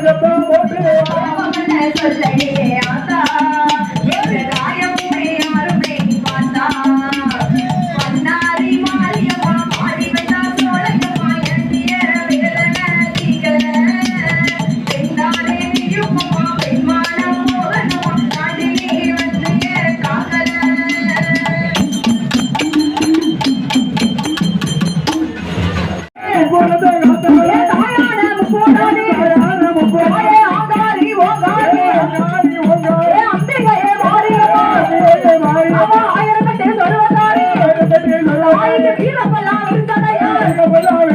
这个宝贝啊，我们说谁？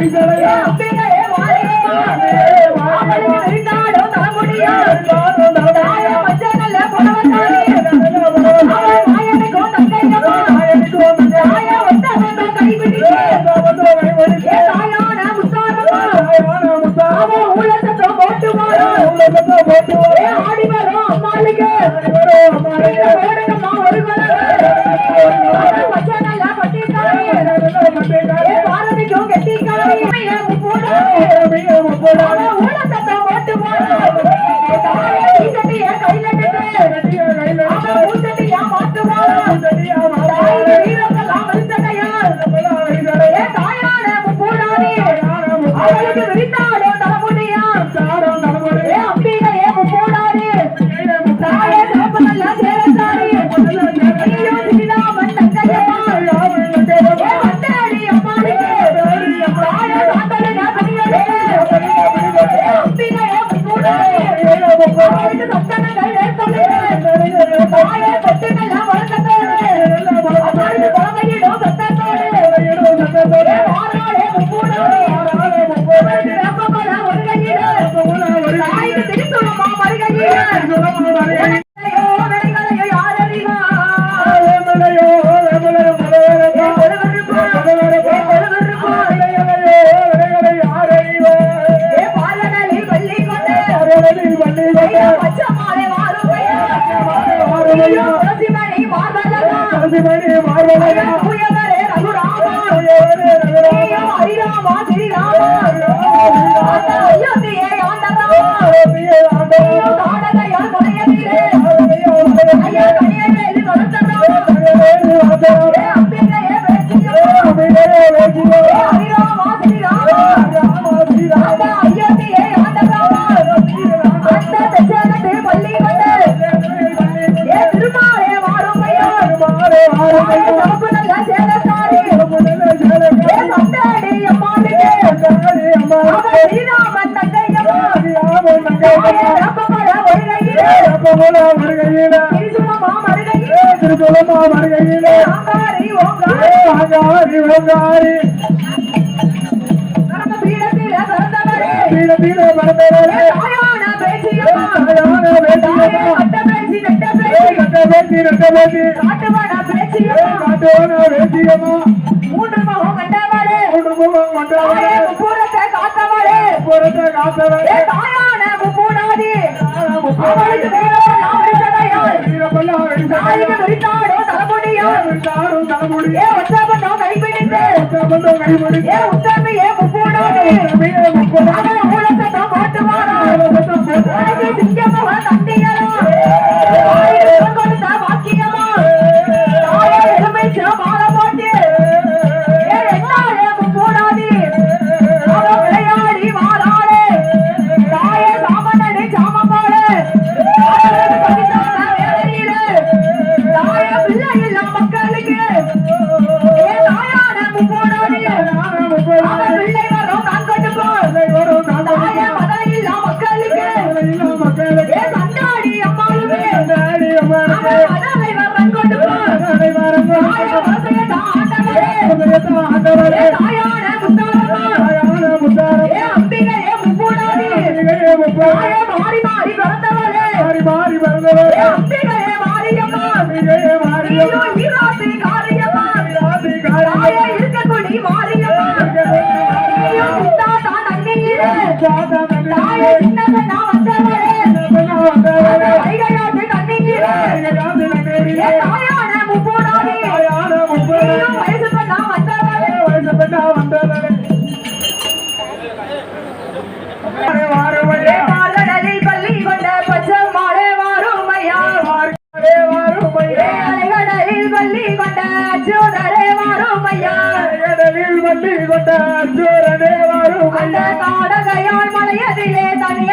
அடிப்படை மார்பலையா திருமலமா வருகையிலே ஓங்காரி. ஓங்காரி. காத்தவரே. காத்தவரே. தாயான பூனாதி அவளுக்கு வேற நாவரே வெறித்தாடோ தலைமுடியோ? வெறித்தாடோ தலைமுடி ஏ உற்சாபந்தோ கைபிடித்து உற்சாபந்தோ கைபிடி ஏ உற்சாமி ஏ முப்போடோ ஏ முப்போடோ மாட்டுவாரோ சிங்கமாக தாயான உட்பட வயசு பெண்ணா வந்தாலே வயசு பெண்ணா வந்தாலே ஜோரனே வாரும் அந்த காடகையால் மலையதிலே தனிய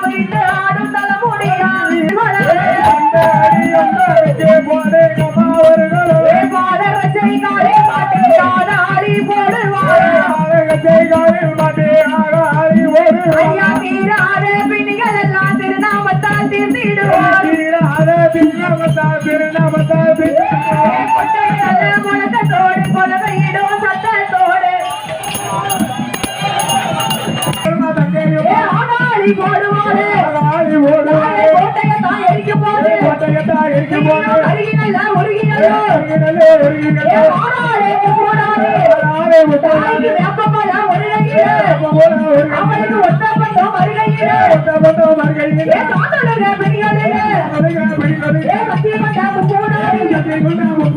ஆடி போடுவாரு. ஆடி போடுவாரு. கோட்டையத்தா எரிக்க போது கோட்டையத்தா எரிக்க போது அருகினல்ல ஒருகினல்ல. அருகினல்ல ஒருகினல்ல. போடாதே போடாதே போடாதே போடாதே வேப்பப்பட வருகையில. அவனுக்கு ஒட்டப்பட்ட வருகையில? ஒட்டப்பட்ட வருகையில தாத்தனங்க பெரியாதே பெரியாதே பெரியாதே ஏ சத்தியமா போடாதே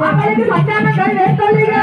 அவனுக்கு மச்சான கை வேத்தொல்லிங்க